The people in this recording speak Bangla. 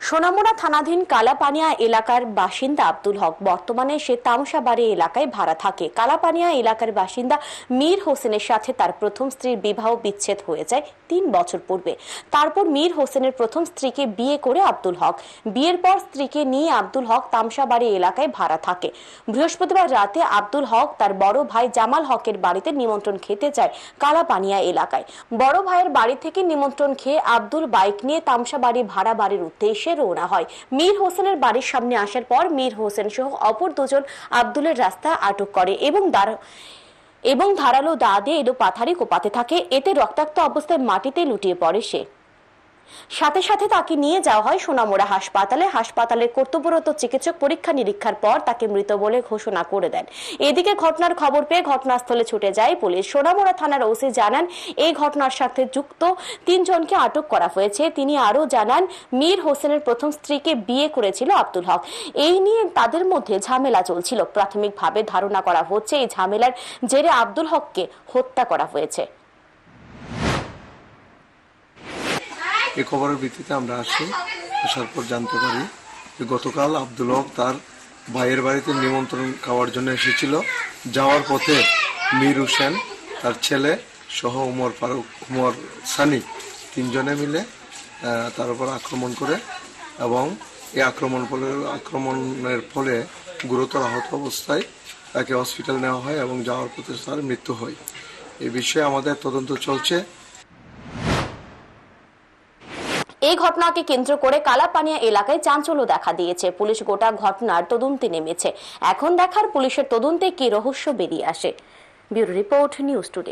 সোনামুড়া থানাধীন কালাপানিয়া এলাকার বাসিন্দা আব্দুল হক। বর্তমানে সে তামসাবাড়ি এলাকায় ভাড়া থাকে। কালাপানিয়া এলাকার বাসিন্দা মীর হোসেনের সাথে তার প্রথম স্ত্রীর বিবাহ বিচ্ছেদ হয়ে যায় তিন বছর পূর্বে। তারপর মীর হোসেনের প্রথম স্ত্রীকে বিয়ে করে আব্দুল হক। বিয়ের পর স্ত্রীকে নিয়ে আব্দুল হক তামসাবাড়ি এলাকায় ভাড়া থাকে। বৃহস্পতিবার রাতে আব্দুল হক তার বড় ভাই জামাল হকের বাড়িতে নিমন্ত্রণ খেতে যায় কালাপানিয়া এলাকায়। বড় ভাইয়ের বাড়ি থেকে নিমন্ত্রণ খেয়ে আব্দুল বাইক নিয়ে তামসাবাড়ি ভাড়া বাড়ির উদ্দেশ্যে রওনা হয়। মীর হোসেনের বাড়ির সামনে আসার পর মীর হোসেন সহ অপর দুজন আব্দুলের রাস্তা আটক করে এবং দাঁড় এবং ধারালো দা দিয়ে এলো পাথারি কোপাতে থাকে। এতে রক্তাক্ত অবস্থায় মাটিতে লুটিয়ে পড়ে সে। সাথে সাথে তাকে নিয়ে যাওয়া হয় সোনামুড়া হাসপাতালে। হাসপাতালের কর্তব্যরত চিকিৎসক পরীক্ষা নিরীক্ষার পর তাকে মৃত বলে ঘোষণা করে দেন। এদিকে ঘটনার খবর পেয়ে ঘটনাস্থলে ছুটে যায় পুলিশ। সোনামুড়া থানার ওসি জানান, এই ঘটনার সাথে যুক্ত তিনজনকে আটক করা হয়েছে। তিনি আরও জানান, মীর হোসেনের প্রথম স্ত্রীকে বিয়ে করেছিল আব্দুল হক। এই নিয়ে তাদের মধ্যে ঝামেলা চলছিল। প্রাথমিকভাবে ধারণা করা হচ্ছে, এই ঝামেলার জেরে আব্দুল হককে হত্যা করা হয়েছে। এই খবরের ভিত্তিতে আমরা আসি আসার পর জানতে পারি যে গতকাল আব্দুল হক তার ভাইয়ের বাড়িতে নিমন্ত্রণ খাওয়ার জন্য এসেছিল। যাওয়ার পথে মীর হোসেন, তার ছেলে সহ উমর ফারুক, উমর সানি তিনজনে মিলে তার উপর আক্রমণ করে এবং এই আক্রমণ ফলে, আক্রমণের ফলে গুরুতর আহত অবস্থায় তাকে হসপিটাল নেওয়া হয় এবং যাওয়ার পথে তার মৃত্যু হয়। এ বিষয়ে আমাদের তদন্ত চলছে। এই ঘটনাকে কেন্দ্র করে কালাপানিয়া এলাকায় চাঞ্চল্য দেখা দিয়েছে। পুলিশ গোটা ঘটনার তদন্তে নেমেছে। এখন দেখার পুলিশের তদন্তে কি রহস্য বেরিয়ে আসে। Bureau report news today.